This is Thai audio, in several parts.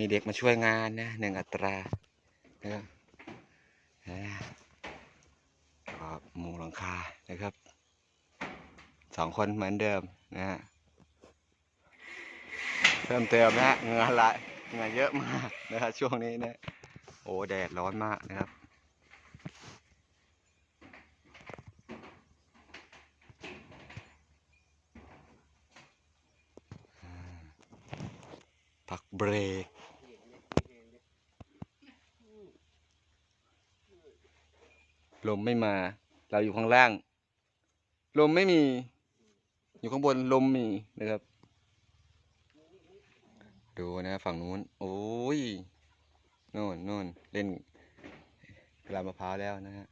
มีเด็กมาช่วยงานนะหนึ่งอัตรานะครับอ่าก็มุงหลังคานะครับสองคนเหมือนเดิมนะฮะเพิ่มเติมนะฮะเงื่อไหลเงื่อเยอะมากนะครับช่วงนี้นะโอ้แดดร้อนมากนะครับพักเบรก ลมไม่มา เราอยู่ข้างล่าง ลมไม่มี อยู่ข้างบนลมมีนะครับ ดูนะฝั่งนู้น โอ้ยโน่นโน่นเล่นกลามะพร้าวแล้วนะฮะ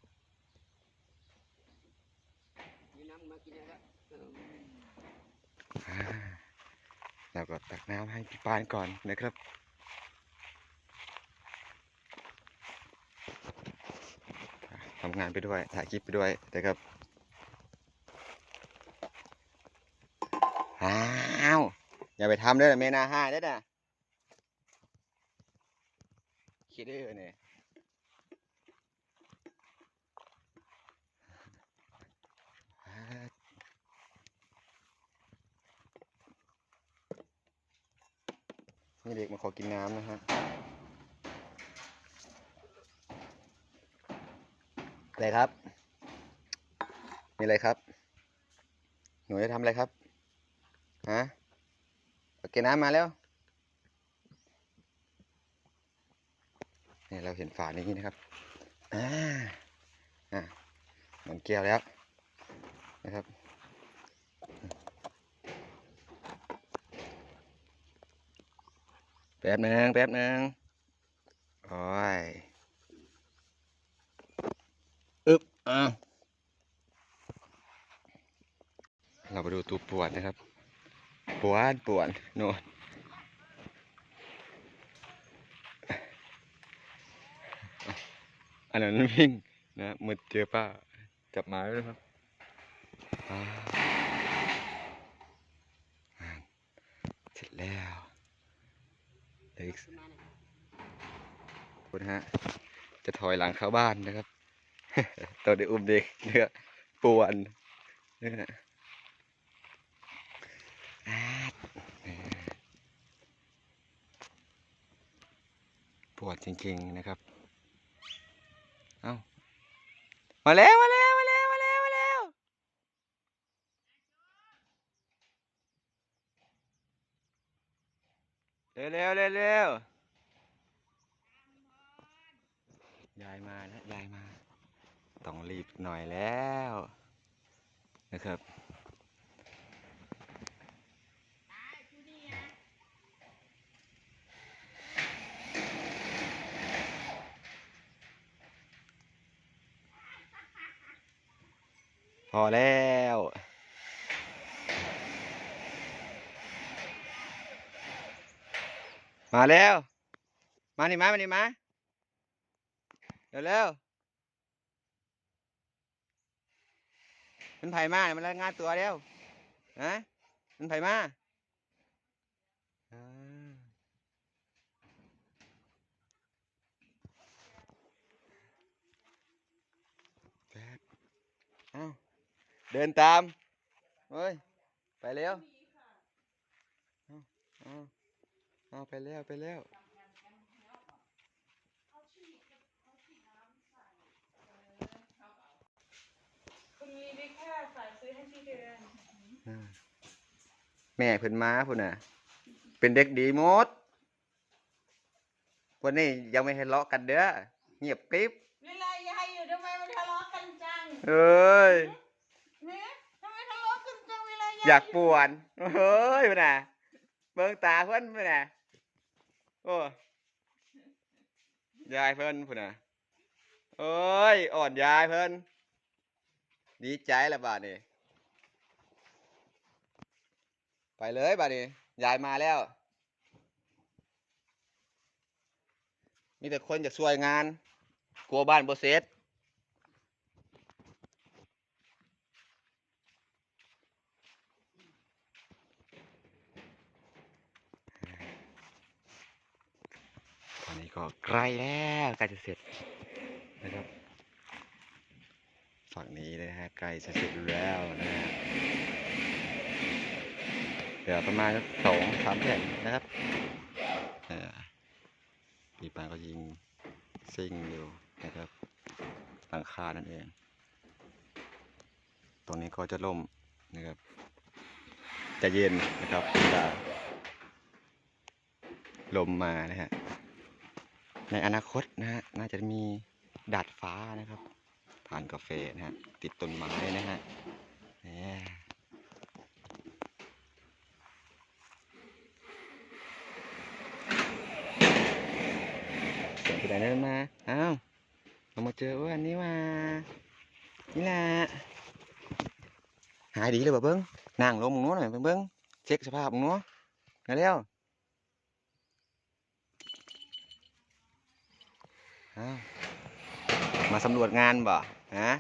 เราก็ตักน้ำให้พี่ปานก่อนนะครับำงานไปด้วย ถ่ายคลิปไปด้วยนะครับอ้าวอย่าไปทำเด้อเมนาห้าเด้อนะคิดได้เลยเนี่ยนี่เด็กมาขอกินน้ำนะฮะ อะไรครับ มีอะไรครับ หนูจะทำอะไรครับ ฮะเอเกน้ำมาแล้ว เนี่ยเราเห็นฝานี้นะครับ อ่า อ่าเหมือนแก้วแล้วนะครับแป๊บหนึงแป๊บหนึงโอ้ย เราไปดูตัวปวดนะครับ ปวดปวดโน่นอันนั้นวิ่งนะมืดเจอป้าจับหมาไว้นะครับเสร็จแล้วเหลืออีกคุณฮะจะถอยหลังเข้าบ้านนะครับ ตอนได้อุ้มเด็กเนี่ยปวนเนี่ยอปวดจริงๆนะครับ เอ้า มาแล้ว มาแล้ว มาแล้ว มาแล้ว มาแล้ว เร็วเร็วเร็วยายมาแล้ว ต้องรีบหน่อยแล้วนะครับ พอแล้วมาแล้ว มานี่มามานี่มาเร็วเร็ว มันไผ่มามันรายงานตัวเร็วฮะมันไผ่มาอ่าแป๊บเอาเดินตามเฮ้ย ไปเร็วอาเอาเอาไปแล้ว ไปแล้ว คุณมีได้แค่ใส่ซื้อให้พี่เดือนอ่าแม่เพิ่นมาพุ่นน่ะ เป็นเด็กดีหมดวันนี้ยังไม่ให้เลาะกันเด้อเงียบกริบเวลายายอยู่ทำไมมันทะเลาะกันจังเอ้ยเนี่ยทำไมทะเลาะกันจังเวลายายอยากป่วนเฮ้ยพุ่นน่ะเบิ่งตาเพิ่นพุ่นน่ะโอ้ยายเพิ่นพุ่นน่ะเอ้ยอ่อนยายเพิ่น ดีใจแล้วบาดนี้ไปเลยบาดนี้ยายมาแล้ว มีแต่คนจะช่วยงาน กลัวบ้านบ่เสร็จก็ใกล้แล้วใกล้จะเสร็จนะครับ ฝั่งนี้นะฮะใกลจะเสร็จแล้วนะฮะเหลือประมาณสักสองสามแผ่นนะครับเออปีปานก็ยิงซิ่งอยู่นะครับหลังคานั่นเอง ตรงนี้ก็จะล่มนะครับ จะเย็นนะครับเวลาลมมานะฮะในอนาคตนะฮะน่าจะมีดาดฟ้านะครับ ทานกาแฟนะฮะ ติดต้นไม้นะฮะเสียไปไหนเดินมา อ้าวเรามาเจออ้วนนี่มา นี่แหละ หายดีเลยบ่เบิ้งนั่งลงมึงนู้นหน่อยเบิ้งเช็คสภาพมึงนู้นมาเร็วอ้าว มาสำรวจงานบ่ฮะ